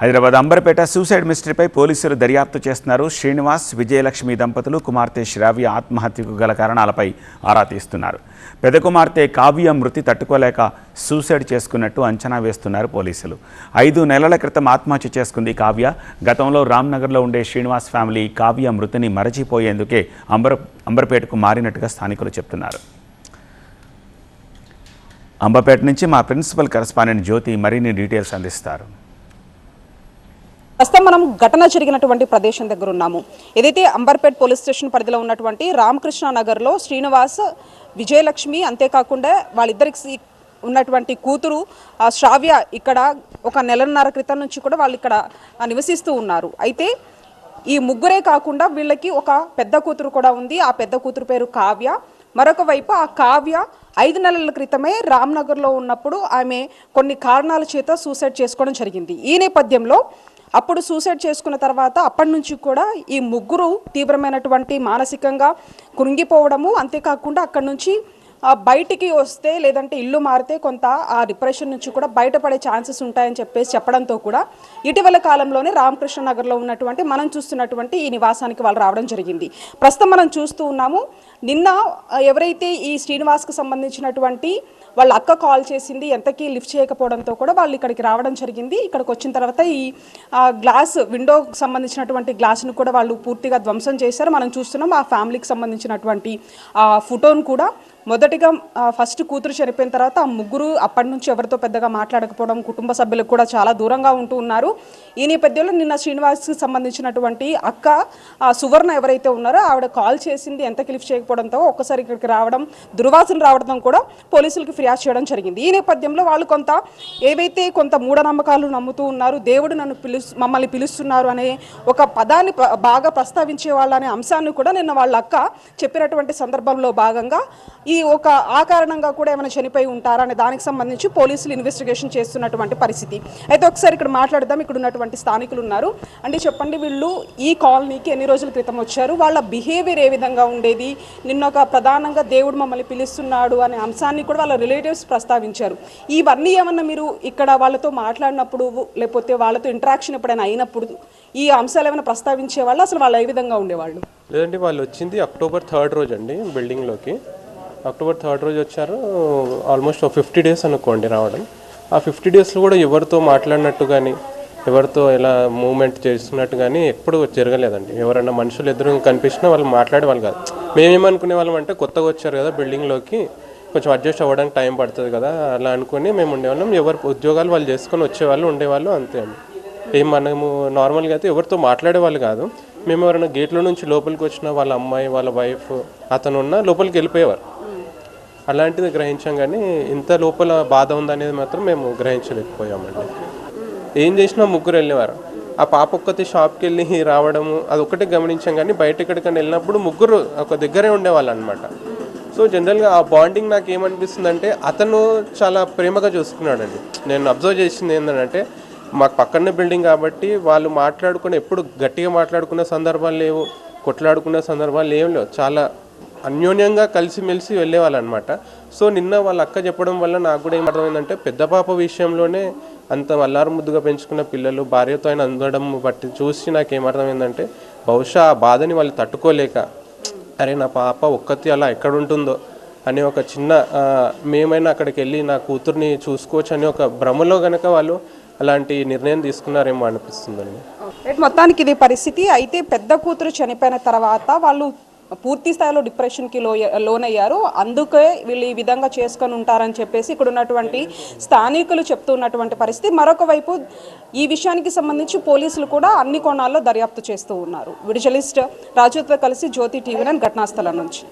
Hyderabad Amberpet suicide మిస్టరీపై పోలీసులు దర్యాప్తు చేస్తున్నారు. శ్రీనివాస్ విజయలక్ష్మి దంపతులు కుమార్తె శ్రావ్య ఆత్మహత్యకు గల కారణాలపై ఆరా తీస్తున్నారు. పెద్ద కుమార్తె కావ్య మృతి తట్టుకోలేక సూసైడ్ చేసుకున్నట్టు అంచనా వేస్తున్నారు పోలీసులు. ఐదు నెలల క్రితం ఆత్మహత్య చేసుకుంది కావ్య. గతంలో రామ్నగర్లో ఉండే శ్రీనివాస్ ఫ్యామిలీ కావ్య మృతిని మరచిపోయేందుకే అంబర్ అంబర్పేటకు మారినట్టుగా స్థానికులు చెప్తున్నారు. అంబర్పేట నుంచి మా ప్రిన్సిపల్ కరస్పాండెంట్ జ్యోతి మరిన్ని డీటెయిల్స్ అందిస్తారు. ప్రస్తుతం మనం ఘటన జరిగినటువంటి ప్రదేశం దగ్గర ఉన్నాము. ఏదైతే అంబర్పేట్ పోలీస్ స్టేషన్ పరిధిలో ఉన్నటువంటి రామకృష్ణ నగర్లో శ్రీనివాస్ విజయలక్ష్మి అంతేకాకుండా వాళ్ళిద్దరికి ఉన్నటువంటి కూతురు ఆ శ్రావ్య ఇక్కడ ఒక నెలన్నర క్రితం నుంచి కూడా వాళ్ళు ఇక్కడ నివసిస్తూ ఉన్నారు. అయితే ఈ ముగ్గురే కాకుండా వీళ్ళకి ఒక పెద్ద కూతురు కూడా ఉంది. ఆ పెద్ద కూతురు పేరు కావ్య. మరొక వైపు ఆ కావ్య ఐదు నెలల క్రితమే రామ్నగర్లో ఉన్నప్పుడు ఆమె కొన్ని కారణాల చేత సూసైడ్ చేసుకోవడం జరిగింది. ఈ నేపథ్యంలో అప్పుడు సూసైడ్ చేసుకున్న తర్వాత అప్పటి నుంచి కూడా ఈ ముగ్గురు తీవ్రమైనటువంటి మానసికంగా కృంగిపోవడము అంతేకాకుండా అక్కడి నుంచి బయటికి వస్తే లేదంటే ఇల్లు మారితే కొంత ఆ డిప్రెషన్ నుంచి కూడా బయటపడే ఛాన్సెస్ ఉంటాయని చెప్పేసి చెప్పడంతో కూడా ఇటీవల కాలంలోనే రామకృష్ణ నగర్లో ఉన్నటువంటి మనం చూస్తున్నటువంటి ఈ నివాసానికి వాళ్ళు రావడం జరిగింది. ప్రస్తుతం మనం చూస్తూ ఉన్నాము నిన్న ఎవరైతే ఈ శ్రీనివాస్కి సంబంధించినటువంటి వాళ్ళ అక్క కాల్ చేసింది ఎంతకీ లిఫ్ట్ చేయకపోవడంతో కూడా వాళ్ళు ఇక్కడికి రావడం జరిగింది. ఇక్కడికి వచ్చిన తర్వాత ఈ గ్లాస్ విండోకి సంబంధించినటువంటి గ్లాస్ను కూడా వాళ్ళు పూర్తిగా ధ్వంసం చేశారు. మనం చూస్తున్నాం ఆ ఫ్యామిలీకి సంబంధించినటువంటి ఫోటోను కూడా మొదటిగా ఫస్ట్ కూతురు చనిపోయిన తర్వాత ఆ ముగ్గురు అప్పటి నుంచి ఎవరితో పెద్దగా మాట్లాడకపోవడం కుటుంబ సభ్యులకు కూడా చాలా దూరంగా ఉంటూ ఉన్నారు. ఈ నేపథ్యంలో నిన్న శ్రీనివాస్కి సంబంధించినటువంటి అక్క ఆ, సువర్ణ ఎవరైతే ఉన్నారో ఆవిడ కాల్ చేసింది ఎంత క్లిఫ్ చేయకపోవడంతో ఒక్కసారి ఇక్కడికి రావడం దుర్వాసన రావడం కూడా పోలీసులకు ఫిర్యాదు చేయడం జరిగింది. ఈ నేపథ్యంలో వాళ్ళు కొంత ఏవైతే కొంత మూఢనమ్మకాలు నమ్ముతూ ఉన్నారు దేవుడు నన్ను పిలు మమ్మల్ని పిలుస్తున్నారు అనే ఒక పదాన్ని బాగా ప్రస్తావించే వాళ్ళ అనే అంశాన్ని కూడా నిన్న వాళ్ళ అక్క చెప్పినటువంటి సందర్భంలో భాగంగా ఈ ఒక ఆ కారణంగా కూడా ఏమైనా చనిపోయి ఉంటారా అనే దానికి సంబంధించి పోలీసులు ఇన్వెస్టిగేషన్ చేస్తున్నటువంటి పరిస్థితి. అయితే ఒకసారి ఇక్కడ మాట్లాడదాం. ఇక్కడ ఉన్నటువంటి స్థానికులు ఉన్నారు. అంటే చెప్పండి వీళ్ళు ఈ కాలనీకి ఎన్ని రోజుల క్రితం వచ్చారు? వాళ్ళ బిహేవియర్ ఏ విధంగా ఉండేది? నిన్న ఒక ప్రధానంగా దేవుడు మమ్మల్ని పిలుస్తున్నాడు అనే అంశాన్ని కూడా వాళ్ళ రిలేటివ్స్ ప్రస్తావించారు. ఇవన్నీ ఏమన్నా మీరు ఇక్కడ వాళ్ళతో మాట్లాడినప్పుడు లేకపోతే వాళ్ళతో ఇంటరాక్షన్ ఎప్పుడైనా అయినప్పుడు ఈ అంశాలు ఏమైనా ప్రస్తావించే వాళ్ళు అసలు వాళ్ళు ఏ విధంగా ఉండేవాళ్ళు? లేదంటే వాళ్ళు వచ్చింది అక్టోబర్ థర్డ్ రోజు అండి బిల్డింగ్లోకి అక్టోబర్ థర్డ్ రోజు వచ్చారు. ఆల్మోస్ట్ ఫిఫ్టీ డేస్ అనుకోండి రావడం. ఆ ఫిఫ్టీ డేస్లో కూడా ఎవరితో మాట్లాడినట్టు కానీ ఎవరితో ఇలా మూమెంట్ చేస్తున్నట్టు కానీ ఎప్పుడు జరగలేదండి. ఎవరైనా మనుషులు ఎదురు కనిపించినా వాళ్ళు మాట్లాడేవాళ్ళు కాదు. మేమేమనుకునే వాళ్ళం అంటే కొత్తగా వచ్చారు కదా బిల్డింగ్లోకి కొంచెం అడ్జస్ట్ అవ్వడానికి టైం పడుతుంది కదా అలా అనుకుని మేము ఉండేవాళ్ళం. ఎవరు ఉద్యోగాలు వాళ్ళు చేసుకొని వచ్చేవాళ్ళు ఉండేవాళ్ళు అంతే అండి. ఏం మనము నార్మల్గా అయితే ఎవరితో మాట్లాడేవాళ్ళు కాదు. మేము ఎవరైనా గేట్లో నుంచి లోపలికి వచ్చిన వాళ్ళ అమ్మాయి వాళ్ళ వైఫ్ అతను ఉన్న లోపలికి వెళ్ళిపోయేవారు. అలాంటిది గ్రహించాం కానీ ఇంత లోపల బాధ ఉందనేది మాత్రం మేము గ్రహించలేకపోయామండి. ఏం చేసినా ముగ్గురు వెళ్ళేవారు. ఆ పాప ఒక్కతే షాప్కి వెళ్ళి రావడము అది ఒకటే గమనించాం కానీ బయట ఎక్కడికైనా వెళ్ళినప్పుడు ముగ్గురు ఒక దగ్గరే ఉండేవాళ్ళు అనమాట సో జనరల్గా ఆ బాండింగ్ నాకు ఏమనిపిస్తుంది అంటే అతను చాలా ప్రేమగా చూసుకున్నాడండి. నేను అబ్జర్వ్ చేసింది ఏంటంటే మాకు పక్కనే బిల్డింగ్ కాబట్టి వాళ్ళు మాట్లాడుకుని ఎప్పుడు గట్టిగా మాట్లాడుకునే సందర్భాలు లేవు కొట్లాడుకునే సందర్భాలు ఏం లేవు. చాలా అన్యోన్యంగా కలిసిమెలిసి వెళ్ళేవాళ్ళు అనమాట సో నిన్న వాళ్ళ అక్క చెప్పడం వల్ల నాకు కూడా ఏమర్థమైందంటే పెద్ద పాప విషయంలోనే అంత అల్లారు ముద్దుగా పెంచుకున్న పిల్లలు భార్యతో ఆయన అందడం బట్టి చూసి నాకు ఏమర్థమైందంటే బహుశా ఆ బాధని వాళ్ళు తట్టుకోలేక అరే నా పాప ఒక్కతి అలా ఎక్కడ ఉంటుందో అనే ఒక చిన్న మేమైనా అక్కడికి వెళ్ళి నా కూతుర్ని చూసుకోవచ్చు అనే ఒక భ్రమలో గనక వాళ్ళు అలాంటి నిర్ణయం తీసుకున్నారేమో అనిపిస్తుందండి. మొత్తానికి ఇది పరిస్థితి. అయితే పెద్ద కూతురు చనిపోయిన తర్వాత వాళ్ళు పూర్తి స్థాయిలో డిప్రెషన్కి లోయ లోనయ్యారు. అందుకే వీళ్ళు ఈ విధంగా చేసుకొని ఉంటారని చెప్పేసి ఇక్కడ ఉన్నటువంటి స్థానికులు చెప్తున్నటువంటి పరిస్థితి. మరొక వైపు ఈ విషయానికి సంబంధించి పోలీసులు కూడా అన్ని కోణాల్లో దర్యాప్తు చేస్తూ ఉన్నారు. విడిజలిస్ట్ రాజుతో కలిసి జ్యోతి టీవీ నైన్ ఘటనాస్థలం నుంచి.